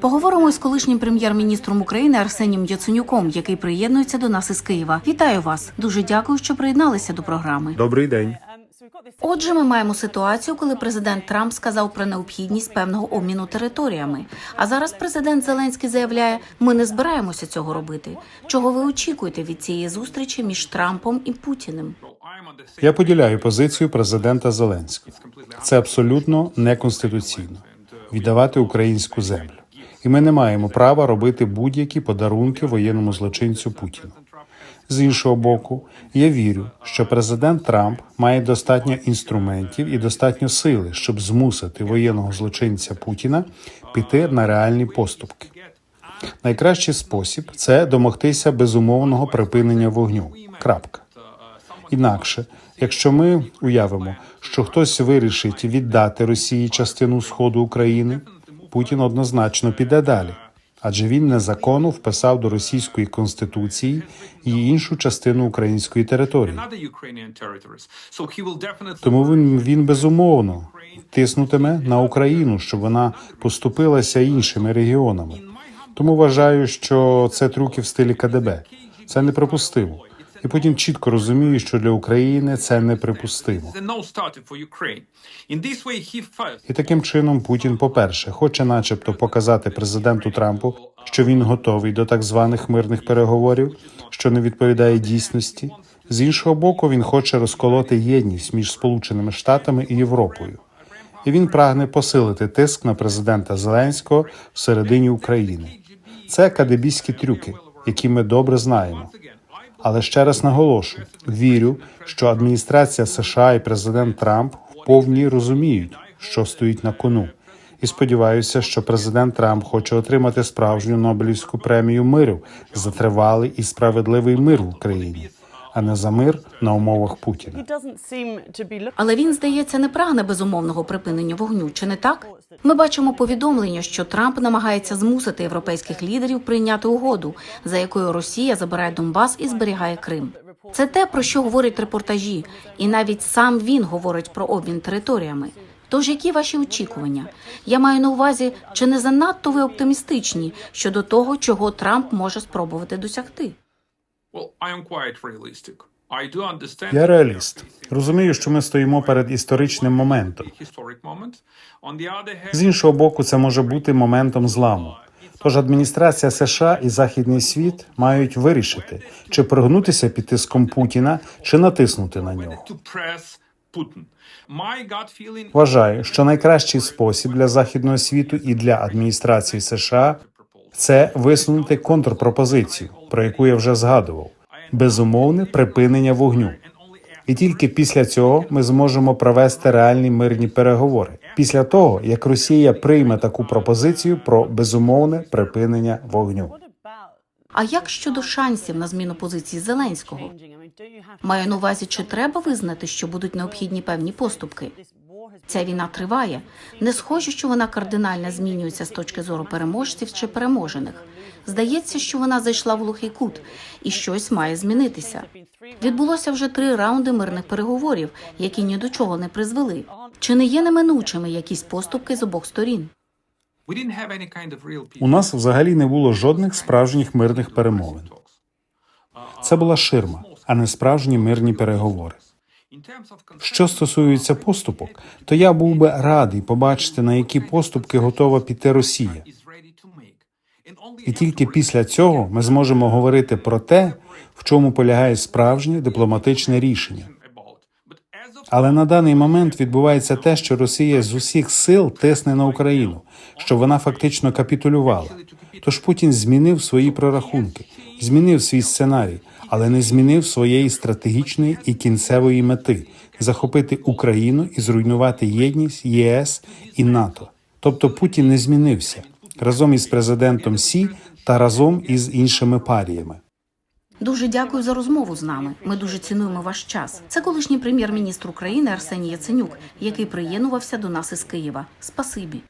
Поговоримо з колишнім прем'єр-міністром України Арсенієм Яценюком, який приєднується до нас із Києва. Вітаю вас! Дуже дякую, що приєдналися до програми. Добрий день. Отже, ми маємо ситуацію, коли президент Трамп сказав про необхідність певного обміну територіями. А зараз президент Зеленський заявляє, ми не збираємося цього робити. Чого ви очікуєте від цієї зустрічі між Трампом і Путіним? Я поділяю позицію президента Зеленського. Це абсолютно неконституційно віддавати українську землю. І ми не маємо права робити будь-які подарунки воєнному злочинцю Путіну. З іншого боку, я вірю, що президент Трамп має достатньо інструментів і достатньо сили, щоб змусити воєнного злочинця Путіна піти на реальні поступки. Найкращий спосіб це домогтися безумовного припинення вогню. Крапка. Інакше, якщо ми уявимо, що хтось вирішить віддати Росії частину сходу України, Путін однозначно піде далі, адже він незаконно вписав до російської конституції і іншу частину української території. Тому він, він безумовно тиснутиме на Україну, щоб вона поступилася іншими регіонами. Тому вважаю, що це трюки в стилі КДБ. Це неприпустимо. І Путін чітко розуміє, що для України це неприпустимо. І таким чином Путін, по-перше, хоче, начебто, показати президенту Трампу, що він готовий до так званих мирних переговорів, що не відповідає дійсності. З іншого боку, він хоче розколоти єдність між Сполученими Штатами і Європою. І він прагне посилити тиск на президента Зеленського всередині України. Це кадебійські трюки, які ми добре знаємо. Але ще раз наголошую: вірю, що адміністрація США і президент Трамп вповні розуміють, що стоїть на кону. І сподіваюся, що президент Трамп хоче отримати справжню Нобелівську премію миру за тривалий і справедливий мир в Україні, а не за мир на умовах Путіна. Але він, здається, не прагне безумовного припинення вогню, чи не так? Ми бачимо повідомлення, що Трамп намагається змусити європейських лідерів прийняти угоду, за якою Росія забирає Донбас і зберігає Крим. Це те, про що говорять репортажі, і навіть сам він говорить про обмін територіями. Тож, які ваші очікування? Я маю на увазі, чи не занадто ви оптимістичні щодо того, чого Трамп може спробувати досягти? Я реаліст. Розумію, що ми стоїмо перед історичним моментом. З іншого боку, це може бути моментом зламу. Тож адміністрація США і західний світ мають вирішити, чи прогнутися під тиском Путіна, чи натиснути на нього. Вважаю, що найкращий спосіб для західного світу і для адміністрації США це висунути контрпропозицію, про яку я вже згадував, безумовне припинення вогню. І тільки після цього ми зможемо провести реальні мирні переговори. Після того, як Росія прийме таку пропозицію про безумовне припинення вогню. А як щодо шансів на зміну позиції Зеленського? Маю на увазі, чи треба визнати, що будуть необхідні певні поступки? Ця війна триває. Не схоже, що вона кардинально змінюється з точки зору переможців чи переможених. Здається, що вона зайшла в глухий кут, і щось має змінитися. Відбулося вже три раунди мирних переговорів, які ні до чого не призвели. Чи не є неминучими якісь поступки з обох сторін? У нас взагалі не було жодних справжніх мирних перемовин. Це була ширма, а не справжні мирні переговори. Що стосується поступок, то я був би радий побачити, на які поступки готова піти Росія. І тільки після цього ми зможемо говорити про те, в чому полягає справжнє дипломатичне рішення. Але на даний момент відбувається те, що Росія з усіх сил тисне на Україну, що вона фактично капітулювала. Тож Путін змінив свої прорахунки, змінив свій сценарій, але не змінив своєї стратегічної і кінцевої мети захопити Україну і зруйнувати єдність ЄС і НАТО. Тобто Путін не змінився разом із президентом Сі та разом із іншими паріями. Дуже дякую за розмову з нами. Ми дуже цінуємо ваш час. Це колишній прем'єр-міністр України Арсеній Яценюк, який приєднувався до нас із Києва. Спасибі.